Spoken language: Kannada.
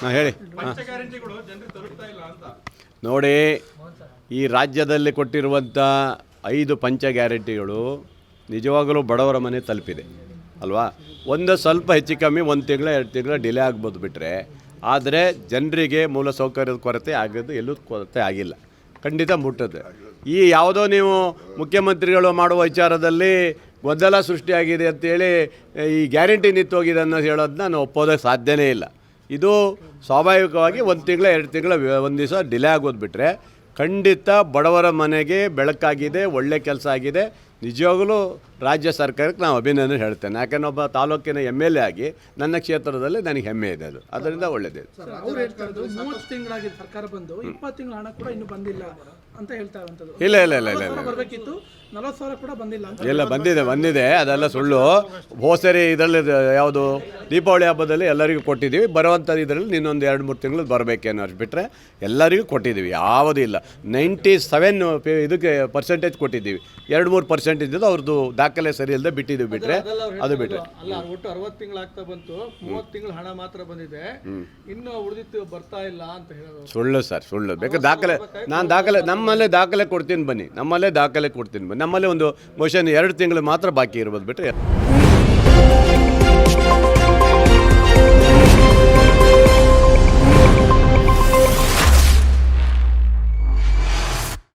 ಹಾಂ, ಹೇಳಿ. ನೋಡಿ, ಈ ರಾಜ್ಯದಲ್ಲಿ ಕೊಟ್ಟಿರುವಂಥ ಐದು ಪಂಚ ಗ್ಯಾರಂಟಿಗಳು ನಿಜವಾಗಲೂ ಬಡವರ ಮನೆ ತಲುಪಿದೆ, ಅಲ್ವಾ? ಒಂದು ಸ್ವಲ್ಪ ಹೆಚ್ಚು ಕಮ್ಮಿ ಒಂದು ತಿಂಗಳ, ಎರಡು ತಿಂಗಳ ಡಿಲೇ ಆಗ್ಬೋದು ಬಿಟ್ಟರೆ ಆದರೆ ಜನರಿಗೆ ಮೂಲಸೌಕರ್ಯದ ಕೊರತೆ ಆಗೋದು ಎಲ್ಲೂ ಕೊರತೆ ಆಗಿಲ್ಲ. ಖಂಡಿತ ಮುಟ್ಟುತ್ತೆ. ಈ ಯಾವುದೋ ನೀವು ಮುಖ್ಯಮಂತ್ರಿಗಳು ಮಾಡುವ ವಿಚಾರದಲ್ಲಿ ಗೊಂದಲ ಸೃಷ್ಟಿಯಾಗಿದೆ ಅಂತೇಳಿ ಈ ಗ್ಯಾರಂಟಿ ನಿಂತೋಗಿದೆ ಅನ್ನೋದು ಹೇಳೋದನ್ನ ನಾನು ಒಪ್ಪೋದಕ್ಕೆ ಸಾಧ್ಯನೇ ಇಲ್ಲ. ಇದು ಸ್ವಾಭಾವಿಕವಾಗಿ ಒಂದು ತಿಂಗಳ, ಎರಡು ತಿಂಗಳ, ಒಂದು ದಿವಸ ಡಿಲೇ ಆಗೋದು ಬಿಟ್ಟರೆ ಖಂಡಿತ ಬಡವರ ಮನೆಗೆ ಬೆಳಕಾಗಿದೆ, ಒಳ್ಳೆ ಕೆಲಸ ಆಗಿದೆ. ನಿಜವಾಗಲೂ ರಾಜ್ಯ ಸರ್ಕಾರಕ್ಕೆ ನಾವು ಅಭಿನಂದನೆ ಹೇಳ್ತೇನೆ. ಯಾಕಂದ್ರೆ ಒಬ್ಬ ತಾಲೂಕಿನ ಎಂ ಎಲ್ ಎ ಆಗಿ ನನ್ನ ಕ್ಷೇತ್ರದಲ್ಲಿ ನನಗೆ ಹೆಮ್ಮೆ ಇದೆ ಅದು. ಅದರಿಂದ ಒಳ್ಳೆಯದೇ ಸರ್ ಅವ್ರು ಹೇಳ್ತಾ ಇರೋದು ಮೂವತ್ತು ತಿಂಗಳಾಗಿದೆ ಸರ್ಕಾರ ಬಂದು ಇಪ್ಪತ್ತು ತಿಂಗಳ ಹಣ ಕೂಡ ಇನ್ನೂ ಬಂದಿಲ್ಲ ಅಂತ ಹೇಳ್ತಾ ಇಲ್ಲ ಇಲ್ಲ ಇಲ್ಲ ಇಲ್ಲ ಇಲ್ಲ. ಬರಬೇಕಿತ್ತು. ನಲವತ್ತು ಸಾವಿರ ಕೂಡ ಬಂದಿಲ್ಲ ಅಂತ ಇಲ್ಲ ಬಂದಿದೆ ಬಂದಿದೆ. ಅದೆಲ್ಲ ಸುಳ್ಳು. ಹೋಸರಿ ಇದರಲ್ಲಿ ಯಾವುದು ದೀಪಾವಳಿ ಹಬ್ಬದಲ್ಲಿ ಎಲ್ಲರಿಗೂ ಕೊಟ್ಟಿದ್ದೀವಿ. ಬರುವಂಥ ಇದರಲ್ಲಿ ಇನ್ನೊಂದು ಎರಡು ಮೂರು ತಿಂಗಳು ಬರಬೇಕೇನೋ ಅಷ್ಟು ಬಿಟ್ಟರೆ ಎಲ್ಲರಿಗೂ ಕೊಟ್ಟಿದ್ದೀವಿ. ಯಾವುದೂ ಇಲ್ಲ. ನೈಂಟಿ ಸೆವೆನ್ ಇದಕ್ಕೆ ಪರ್ಸೆಂಟೇಜ್ ಕೊಟ್ಟಿದ್ದೀವಿ. ಎರಡು ಮೂರು ಪರ್ಸೆಂಟ್ ಇದ್ದಿದ್ದು ಅವ್ರದ್ದು ದಾಖಲೆ ಸರಿ ಇಲ್ಲದೆ ಬಿಟ್ಟಿದ್ದೀವಿ ಬಿಟ್ರೆ ಅದು ಬಿಟ್ಟರೆ ಅಲ್ಲ ಒಟ್ಟು ಅರವತ್ತು ತಿಂಗಳು ಆಗ್ತಾ ಬಂತು. ಮೂವತ್ತು ತಿಂಗಳು ಹಣ ಮಾತ್ರ ಬಂದಿದೆ. ಇನ್ನು ಉಳಿದಿತ್ತು ಬರ್ತಾ ಇಲ್ಲ ಅಂತ ಹೇಳೋದು. ಸುಳ್ಳು ಸರ್ ಸುಳ್ಳು. ಬೇಕಾದ್ರೆ ದಾಖಲೆ ನಾನು ದಾಖಲೆ ನಮ್ಮಲ್ಲೇ ದಾಖಲೆ ಕೊಡ್ತೀನಿ ಬನ್ನಿ. ನಮ್ಮಲ್ಲೇ ದಾಖಲೆ ಕೊಡ್ತೀನಿ ಬನ್ನಿ. ನಮ್ಮಲ್ಲೇ ಒಂದು ಮೋಷನ್ ಎರಡು ತಿಂಗಳು ಮಾತ್ರ ಬಾಕಿ ಇರ್ಬೋದು ಬಿಟ್ಟರೆ